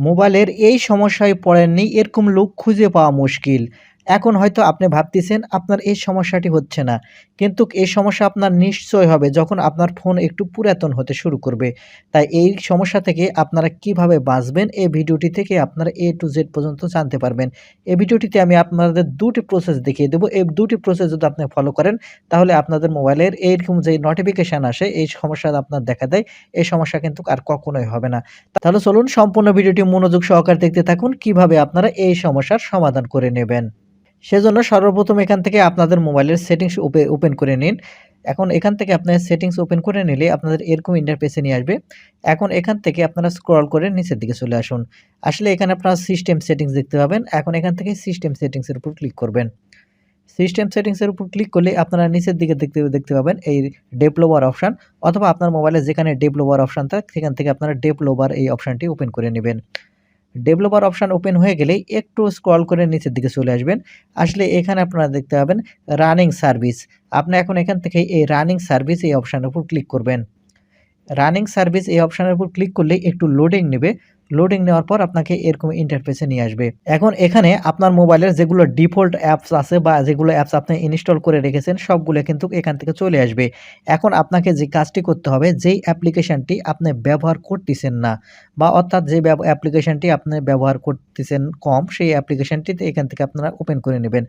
মোবাইলের এই সমস্যায় পড়েননি এরকম লোক খুঁজে পাওয়া মুশকিল। এখন হয়তো আপনি ভাবতেছেন আপনার এই সমস্যাটি হচ্ছে না। কিন্তু এই সমস্যা আপনার নিশ্চয় হবে যখন আপনার ফোন একটু পুরাতন হতে শুরু করবে। তাই এই সমস্যা থেকে আপনারা কীভাবে বাঁচবেন এই ভিডিওটি থেকে আপনারা এ টু জেড পর্যন্ত জানতে পারবেন। এই ভিডিওটিতে আমি আপনাদের দুটি প্রসেস দেখিয়ে দেব। এই দুটি প্রসেস যদি আপনি ফলো করেন তাহলে আপনাদের মোবাইলের এইরকম যে নোটিফিকেশন আসে এই সমস্যা আপনার দেখা দেয়, এই সমস্যা কিন্তু আর কখনোই হবে না। তাহলে চলুন সম্পূর্ণ ভিডিওটি মনোযোগ সহকারে দেখতে থাকুন কীভাবে আপনারা এই সমস্যার সমাধান করে নেবেন। সেজন্য সর্বপ্রথম এখান থেকে আপনাদের মোবাইলের সেটিংস ওপে ওপেন করে নিন। এখন এখান থেকে আপনার সেটিংস ওপেন করে নিলে আপনাদের এরকম ইন্টারফেসে নিয়ে আসবে। এখন এখান থেকে আপনারা স্ক্রল করে নিচের দিকে চলে আসুন। আসলে এখানে আপনারা সিস্টেম সেটিংস দেখতে পাবেন। এখন এখান থেকে সিস্টেম সেটিংসের উপর ক্লিক করবেন। সিস্টেম সেটিংসের উপর ক্লিক করলে আপনারা নিচের দিকে দেখতে দেখতে পাবেন এই ডেভেলপার অপশন অথবা আপনার মোবাইলে যেখানে ডেভেলপার অপশন থাকে, সেখান থেকে আপনারা ডেভেলপার এই অপশানটি ওপেন করে নেবেন। ডেভেলপার অপশান ওপেন হয়ে গেলে একটু স্ক্রল করে নিচের দিকে চলে আসবেন। আসলে এখানে আপনারা দেখতে পাবেন রানিং সার্ভিস। আপনি এখন এখান থেকে এই রানিং সার্ভিস এই অপশানের উপর ক্লিক করবেন। রানিং সার্ভিস এই অপশানের উপর ক্লিক করলে একটু লোডিং নেবে। লোডিং নেওয়ার পর আপনাকে এরকম ইন্টারফেসে নিয়ে আসবে। এখন এখানে আপনার মোবাইলের যেগুলো ডিফল্ট অ্যাপস আছে বা যেগুলো অ্যাপস আপনি ইনস্টল করে রেখেছেন, সবগুলো কিন্তু এখান থেকে চলে আসবে। এখন আপনাকে যে কাজটি করতে হবে, যেই অ্যাপ্লিকেশনটি আপনি ব্যবহার করতেছেন না বা অর্থাৎ যে অ্যাপ্লিকেশনটি আপনি ব্যবহার করতেছেন কম, সেই অ্যাপ্লিকেশনটিতে এখান থেকে আপনারা ওপেন করে নেবেন।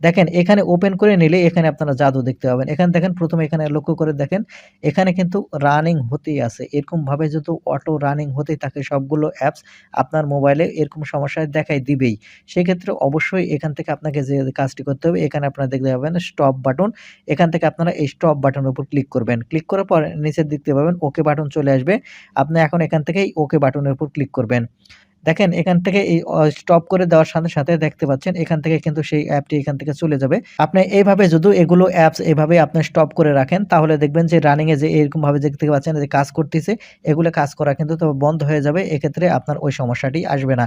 দেখেন, এখানে ওপেন করে নিলে এখানে আপনারা জাদু দেখতে পাবেন। এখানে দেখেন, প্রথমে এখানে লক্ষ্য করে দেখেন, এখানে কিন্তু রানিং হতেই আছে। এরকমভাবে যেহেতু অটো রানিং হতেই থাকে, সবগুলো অ্যাপস আপনার মোবাইলে এরকম সমস্যা দেখাই দিবেই। সেক্ষেত্রে অবশ্যই এখান থেকে আপনাকে যে কাজটি করতে হবে, এখানে আপনারা দেখতে পাবেন স্টপ বাটন। এখান থেকে আপনারা এই স্টপ বাটনের উপর ক্লিক করবেন। ক্লিক করার পর নিচের দিকতে পাবেন ওকে বাটন চলে আসবে। আপনি এখন এখান থেকেই ওকে বাটনের উপর ক্লিক করবেন। দেখেন এখান থেকে এই স্টপ করে দেওয়ার সাথে, সাথে দেখতে পাচ্ছেন এখান থেকে কিন্তু সেই অ্যাপটি এখান থেকে চলে যাবে। আপনি এইভাবে যদি এগুলো অ্যাপস এভাবে আপনি স্টপ করে রাখেন তাহলে দেখবেন যে রানিংয়ে যে এরকমভাবে দেখতে পাচ্ছেন যে কাজ করতেছে এগুলো কাজ করা কিন্তু তবে বন্ধ হয়ে যাবে। এক্ষেত্রে আপনার ওই সমস্যাটি আসবে না।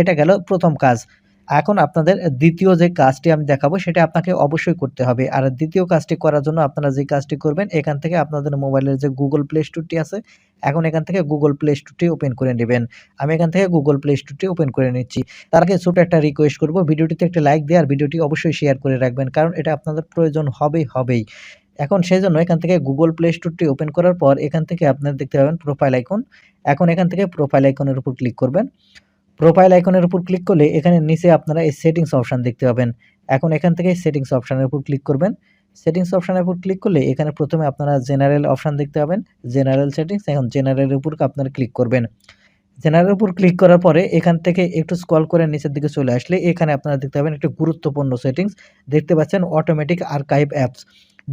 এটা গেল প্রথম কাজ। এখন আপনাদের দ্বিতীয় যে কাজটি আমি দেখাবো সেটা আপনাকে অবশ্যই করতে হবে। আর দ্বিতীয় কাজটি করার জন্য আপনারা যে কাজটি করবেন এখান থেকে আপনাদের মোবাইলের যে গুগল প্লে স্টোরটি আছে এখন এখান থেকে গুগল প্লে স্টোরটি ওপেন করে নেবেন আমি এখান থেকে গুগল প্লে স্টোরটি ওপেন করে নিচ্ছি। তার আগে ছোট একটা রিকোয়েস্ট করব ভিডিওটিতে একটা লাইক দিয়ে আর ভিডিওটি অবশ্যই শেয়ার করে রাখবেন। কারণ এটা আপনাদের প্রয়োজন হবেই, হবেই। এখন সেই জন্য এখান থেকে গুগল প্লে স্টোরটি ওপেন করার পর এখান থেকে আপনারা দেখতে পাবেন প্রোফাইল আইকন। এখন এখান থেকে প্রোফাইল আইকনের উপর ক্লিক করবেন। প্রোফাইল আইকনের উপর ক্লিক করলে এখানে নিচে আপনারা এই সেটিংস অপশান দেখতে পাবেন। এখন এখান থেকে সেটিংস অপশনের উপর ক্লিক করবেন। সেটিংস অপশনের উপর ক্লিক করলে এখানে প্রথমে আপনারা জেনারেল অপশান দেখতে পাবেন। জেনারেল সেটিংস এখন জেনারেলের উপর আপনারা ক্লিক করবেন। জেনারেলের উপর ক্লিক করার পরে এখান থেকে একটু স্কল করে নিচের দিকে চলে আসলে এখানে আপনারা দেখতে পাবেন একটি গুরুত্বপূর্ণ সেটিংস দেখতে পাচ্ছেন অটোমেটিক আর্কাইভ অ্যাপস।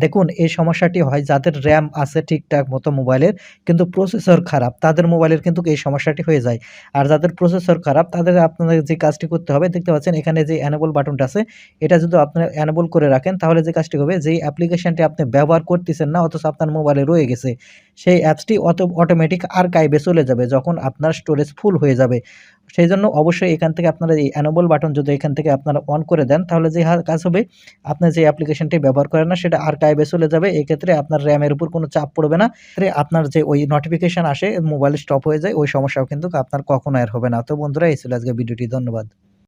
দেখুন, এই সমস্যাটি হয় যাদের র্যাম আছে ঠিকঠাক মতো মোবাইলের, কিন্তু প্রসেসর খারাপ, তাদের মোবাইলের কিন্তু এই সমস্যাটি হয়ে যায়। আর যাদের প্রসেসর খারাপ, তাদের আপনাদের যে কাজটি করতে হবে, দেখতে পাচ্ছেন এখানে যে এনেবল বাটনটা আছে, এটা যদি আপনারা এনেবল করে রাখেন, তাহলে যে কাজটি হবে, যেই অ্যাপ্লিকেশনটি আপনি ব্যবহার করতেছেন না, অথচ আপনার মোবাইলে রয়ে গেছে, সেই অ্যাপসটি অত অটোমেটিক আর আর্কাইভে চলে যাবে, যখন আপনার স্টোরেজ ফুল হয়ে যাবে। সেই জন্য অবশ্যই এখান থেকে আপনারা এই এনেবল বাটন যদি এখান থেকে আপনারা অন করে দেন, তাহলে যে কাজ হবে আপনার যে অ্যাপ্লিকেশনটি ব্যবহার করেন না, সেটা আর্কাইভে চলে যাবে। এক্ষেত্রে আপনার র্যামের উপর কোনো চাপ পড়বে না। আপনার যে ওই নোটিফিকেশন আসে মোবাইল স্টপ হয়ে যায়, ওই সমস্যাও কিন্তু আপনার কখনো আর হবে না। তো বন্ধুরা, এই ছিল আজকে ভিডিওটি। ধন্যবাদ।